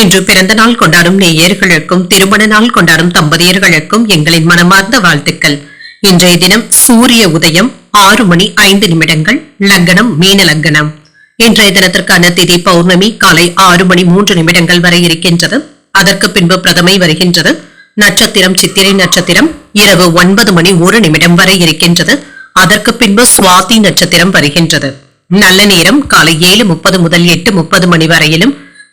இன்று பிறந்த நாள் கொண்டாடும் நேயர்களுக்கும் திருமண நாள் கொண்டாடும் தம்பதியர்களுக்கும் எங்களின் மனமார்ந்த வாழ்த்துக்கள். இன்றைய தினம் சூரிய உதயம் ஆறு மணி ஐந்து நிமிடங்கள் லக்னம் மீன லக்னம் இன்றைய தினத்திற்கான திதி பௌர்ணமி காலை ஆறு மணி மூன்று நிமிடங்கள் வரை இருக்கின்றது. அதற்கு பின்பு பிரதமை வருகின்றது. நட்சத்திரம் சித்திரை நட்சத்திரம் இரவு ஒன்பது மணி ஒரு நிமிடம் வரை இருக்கின்றது. அதற்கு பின்பு சுவாதி நட்சத்திரம் வருகின்றது. நல்ல நேரம் காலை ஏழு முப்பது முதல் எட்டு முப்பது மணி வரையிலும்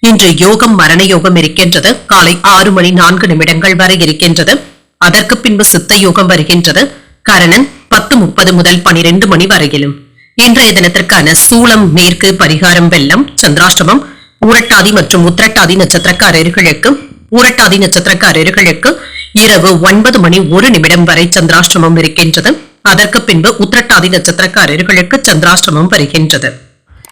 இன்று யோகம் மரண யோகம் இருக்கின்றது. காலை ஆறு மணி நான்கு நிமிடங்கள் வரை இருக்கின்றது. அதற்கு பின்பு சித்த யோகம் வருகின்றது. கரணன் பத்து முப்பது முதல் பனிரெண்டு மணி வரையிலும். இன்றைய தினத்திற்கான சூளம் மேற்கு பரிகாரம் வெள்ளம் சந்திராஷ்டமம் ஊரட்டாதி மற்றும் உத்திரட்டாதி நட்சத்திரக்காரர்களுக்கு ஊரட்டாதி நட்சத்திரக்காரர்களுக்கு இரவு ஒன்பது மணி ஒரு நிமிடம் வரை சந்திராஷ்டமம் இருக்கின்றது. அதற்கு பின்பு உத்திரட்டாதி நட்சத்திரக்காரர்களுக்கு சந்திராஷ்டமம் வருகின்றது.